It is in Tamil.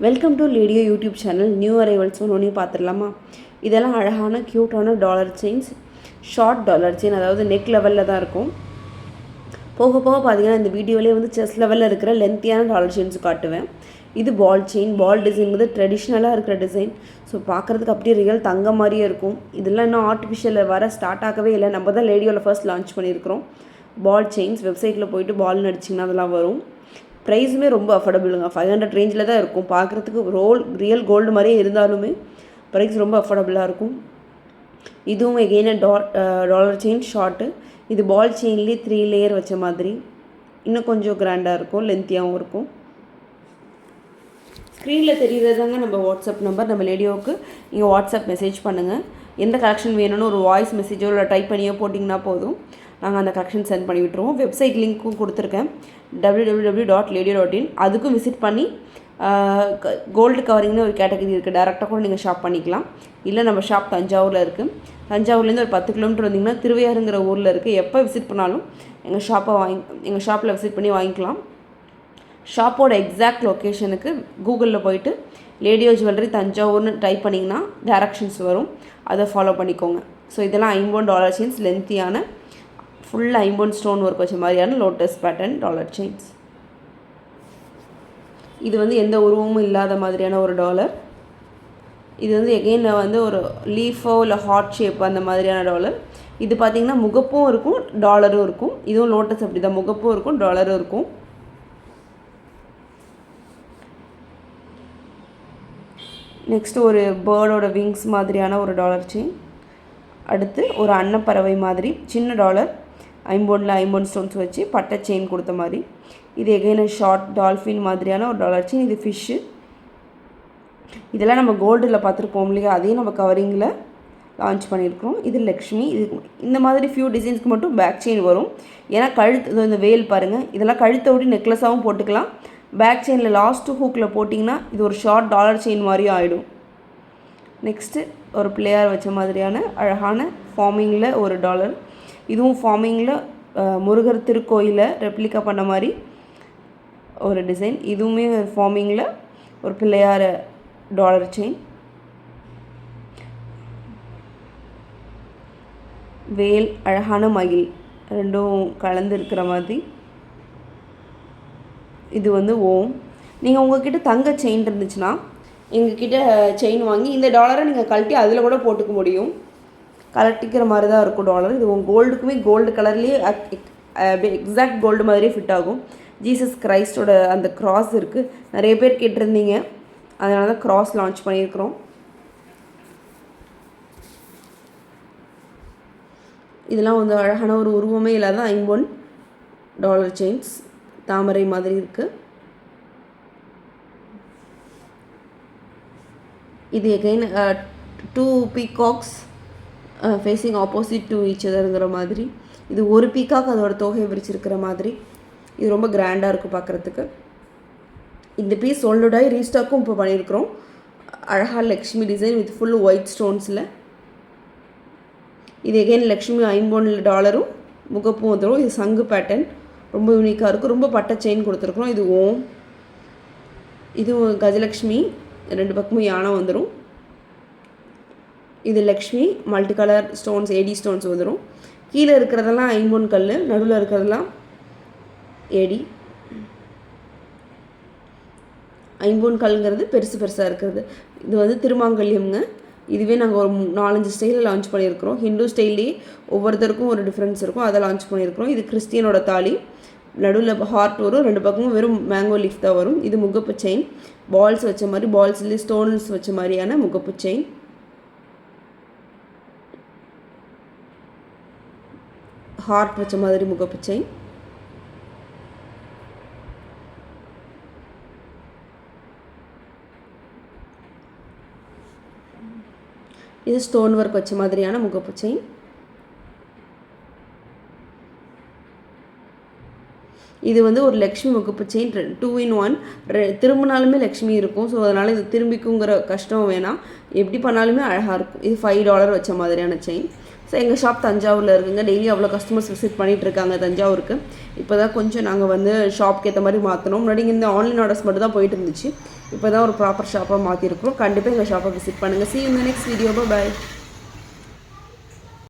Welcome to Ladyo YouTube channel new arrivals ஒன்று பார்த்துடலாமா இதெல்லாம் அழகான க்யூட்டான dollar chains short dollar chain அதாவது நெக் லெவலில் தான் இருக்கும் போக போக பார்த்தீங்கன்னா இந்த வீடியோவிலே வந்து செஸ் லெவலில் இருக்கிற லென்த்தியான டாலர் செயின்ஸ் காட்டுவேன் இது பால் செயின் பால் டிசைன் வந்து ட்ரெடிஷ்னலாக இருக்கிற டிசைன் ஸோ பார்க்குறதுக்கு அப்படியே ரியல் தங்க மாதிரியே இருக்கும் இதெல்லாம் இன்னும் ஆர்டிஃபிஷியலில் வர ஸ்டார்ட் ஆகவே இல்லை நம்ம தான் லேடியோவில் ஃபர்ஸ்ட் லான்ச் பண்ணியிருக்கிறோம் பால் செயின்ஸ் வெப்சைட்டில் போயிட்டு பால் நடிச்சிங்கன்னா அதெல்லாம் வரும் ப்ரைஸுமே ரொம்ப அஃபோர்டபுளுங்க ஃபைவ் ஹண்ட்ரட் ரேஞ்சில் தான் இருக்கும். பார்க்குறதுக்கு ரோல் ரியல் கோல்டு மாதிரியே இருந்தாலுமே ப்ரைஸ் ரொம்ப அஃபோர்டபுளாக இருக்கும். இதுவும் எகெயின் டா டாலர் செயின் ஷார்ட்டு இது பால் செயின்லேயே த்ரீ லேயர் வச்ச மாதிரி. இன்னும் கொஞ்சம் கிராண்டாக இருக்கும். லென்த்தியாகவும் இருக்கும். ஸ்க்ரீனில் தெரியுறதாங்க நம்ம வாட்ஸ்அப் நம்பர் நம்ம லேடியோவுக்கு நீங்கள் வாட்ஸ்அப் மெசேஜ் பண்ணுங்கள் எந்த கலெக்ஷன் வேணும்னு ஒரு வாய்ஸ் மெசேஜோ இல்லை டைப் பண்ணியோ போட்டிங்கன்னா போதும். நாங்கள் அந்த கலெக்ஷன் சென்ட் பண்ணி விட்டுருவோம். வெப்சைட் லிங்க்கும் கொடுத்துருக்கேன். W W W dot Ladyo dot in அதுக்கும் விசிட் பண்ணி கோல்டு கவரிங்னு ஒரு கேட்டகரி இருக்குது டேரெக்டாக கூட நீங்கள் ஷாப் பண்ணிக்கலாம். இல்லை நம்ம ஷாப் தஞ்சாவூரில் இருக்குது தஞ்சாவூர்லேருந்து ஒரு பத்து கிலோமீட்டர் வந்தீங்கன்னா திருவையாறுங்கிற ஊரில் இருக்குது எப்போ விசிட் பண்ணாலும் எங்கள் ஷாப்பை வாங்கி எங்கள் ஷாப்பில் விசிட் பண்ணி வாங்கிக்கலாம். ஷாப்போட எக்ஸாக்ட் லொக்கேஷனுக்கு கூகுளில் போயிட்டு லேடியோ ஜுவல்லரி தஞ்சாவூர்னு டைப் பண்ணிங்கன்னா டேரக்ஷன்ஸ் வரும். அதை ஃபாலோ பண்ணிக்கோங்க. ஸோ இதெல்லாம் ஐம்பது டாலர் செயின்ஸ் லென்த்தியான ஃபுல் ஐம்பொன் ஸ்டோன் ஒர்க் வச்ச மாதிரியான லோட்டஸ் பேட்டர்ன் டாலர் செயின்ஸ் இது வந்து எந்த உருவமும் இல்லாத மாதிரியான ஒரு டாலர் இது வந்து எகெயின் வந்து ஒரு லீஃபோ இல்லை ஹார்ட் ஷேப் அந்த மாதிரியான டாலர் இது பார்த்திங்கன்னா முகப்பும் இருக்கும் டாலரும் இருக்கும். இதுவும் லோட்டஸ் அப்படி தான் முகப்பும் இருக்கும் டாலரும் இருக்கும். நெக்ஸ்ட்டு ஒரு பேர்டோட விங்ஸ் மாதிரியான ஒரு டாலர் செயின் அடுத்து ஒரு அன்னப்பறவை மாதிரி சின்ன டாலர் ஐம்பொன்னில் ஐம்பொன் ஸ்டோன்ஸ் வச்சு பட்டை செயின் கொடுத்த மாதிரி. இது எகைன் ஷார்ட் டால்ஃபின் மாதிரியான ஒரு டாலர் செயின் இது ஃபிஷ்ஷு இதெல்லாம் நம்ம கோல்டில் பார்த்துருப்போம் இல்லையா? அதையும் நம்ம கவரிங்கில் லான்ச் பண்ணியிருக்கிறோம். இது லக்ஷ்மி. இது இந்த மாதிரி ஃபியூ டிசைன்ஸ்க்கு மட்டும் பேக் செயின் வரும். ஏன்னா கழுத்து இந்த வேல் பாருங்கள் இதெல்லாம் கழுத்தை விட்டு நெக்லஸாகவும் போட்டுக்கலாம். பேக் செயினில் லாஸ்ட்டு ஹூக்கில் போட்டிங்கன்னா இது ஒரு ஷார்ட் டாலர் செயின் மாதிரியும் ஆகிடும் நெக்ஸ்ட்டு ஒரு பிளேயர் வச்ச மாதிரியான அழகான ஃபார்மிங்கில் ஒரு டாலர் இதுவும் ஃபார்மிங்கில் முருகர் திருக்கோயிலை ரெப்ளிகா பண்ண மாதிரி ஒரு டிசைன் இதுவுமே ஃபார்மிங்கில் ஒரு பிள்ளையார் டாலர் செயின் வேல் அழகான மயில் ரெண்டும் கலந்து இருக்கிற மாதிரி. இது வந்து ஓம். நீங்கள் உங்ககிட்ட தங்க செயின் இருந்துச்சுன்னா எங்ககிட்ட செயின் வாங்கி இந்த டாலரை நீங்கள் கழட்டி அதில் கூட போட்டுக்க முடியும். கலட்டிக்கிற மாதிரி தான் இருக்கும் டாலர் இது உங்கள் கோல்டுக்குமே கோல்டு கலர்லேயே எக்ஸாக்ட் கோல்டு மாதிரியே ஃபிட் ஆகும். ஜீசஸ் கிரைஸ்டோட அந்த க்ராஸ் இருக்குது நிறைய பேர் கேட்டிருந்தீங்க. அதனால தான் க்ராஸ் லான்ச் பண்ணியிருக்கிறோம். இதெல்லாம் வந்து அழகான ஒரு உருவமே இல்லாத ஐம்பொன் டாலர் செயின்ஸ் தாமரை மாதிரி இருக்குது இது again two peacocks facing opposite to each அதருங்கிற மாதிரி. இது ஒரு பீக்காக அதோட தொகையை விரிச்சிருக்கிற மாதிரி. இது ரொம்ப கிராண்டாக இருக்கும் பார்க்குறதுக்கு இந்த பீஸ் சோல்டடாகி ரீஸ்டாக்கும் இப்போ பண்ணியிருக்கிறோம் அழகா Lakshmi design with full white ஸ்டோன்ஸில் இது எகைன் லக்ஷ்மி ஐம்பொன்னில் டாலரும் முகப்பும் வந்துடும் இது சங்கு பேட்டர்ன் ரொம்ப யூனிக்காக இருக்கும். ரொம்ப பட்டை செயின் கொடுத்துருக்குறோம். இது ஓம். இது கஜலக்ஷ்மி. ரெண்டு பக்கமும் யானை வந்துடும் இது Lakshmi multi colour stones AD stones வந்துடும் கீழே இருக்கிறதெல்லாம் ஐம்பொன் கல் நடுவில் இருக்கிறதெல்லாம் ஏடி ஐம்பொன் கல்ங்கிறது பெருசு பெருசாக இருக்கிறது. இது வந்து திருமாங்கல்யம்ங்க. இதுவே நாங்கள் ஒரு நாலஞ்சு ஸ்டைலில் லான்ச் பண்ணியிருக்கிறோம். ஹிந்து ஸ்டைல்லே ஒவ்வொருத்தருக்கும் ஒரு டிஃப்ரென்ஸ் இருக்கும். அதை லான்ச் பண்ணியிருக்கிறோம். இது கிறிஸ்டியனோட தாலி. நடுவில் ஹார்ட் வரும். ரெண்டு பக்கமும் வெறும் மேங்கோ லீஃப் தான் வரும். இது முகப்பு செயின் பால்ஸ் வச்ச மாதிரி பால்ஸ்லேயே ஸ்டோன்ஸ் வச்ச மாதிரியான முகப்பு செயின் ஹார்ட் வச்ச மாதிரி முகப்பிச்சை இது ஸ்டோன் ஒர்க் வச்ச மாதிரியான முகப்பு இது வந்து ஒரு லக்ஷ்மி முகப்பு செயின் டூ இன் ஒன் திரும்பினாலுமே லக்ஷ்மி இருக்கும். ஸோ அதனால் இது திரும்பிக்குங்கிற கஷ்டம் வேணாம். எப்படி பண்ணாலுமே அழகாக இருக்கும். இது ஃபைவ் டாலர் வச்ச மாதிரியான செயின் ஸோ எங்கள் ஷாப் தஞ்சாவூரில் இருக்குங்க. டெய்லி அவ்வளோ கஸ்டமர்ஸ் விசிட் பண்ணிகிட்டு இருக்காங்க தஞ்சாவூருக்கு. இப்போ தான் கொஞ்சம் நாங்கள் வந்து ஷாப்க்கு ஏற்ற மாதிரி மாற்றணும் முன்னாடி இந்த ஆன்லைன் ஆர்டர்ஸ் மட்டும் தான் போயிட்டு இருந்துச்சு. இப்போ தான் ஒரு ப்ராப்பர் ஷாப்பாக மாற்றிருக்கிறோம் கண்டிப்பாக எங்கள் ஷாப்பை விசிட் பண்ணுங்கள் சி இந்த நெக்ஸ்ட் வீடியோ பாய்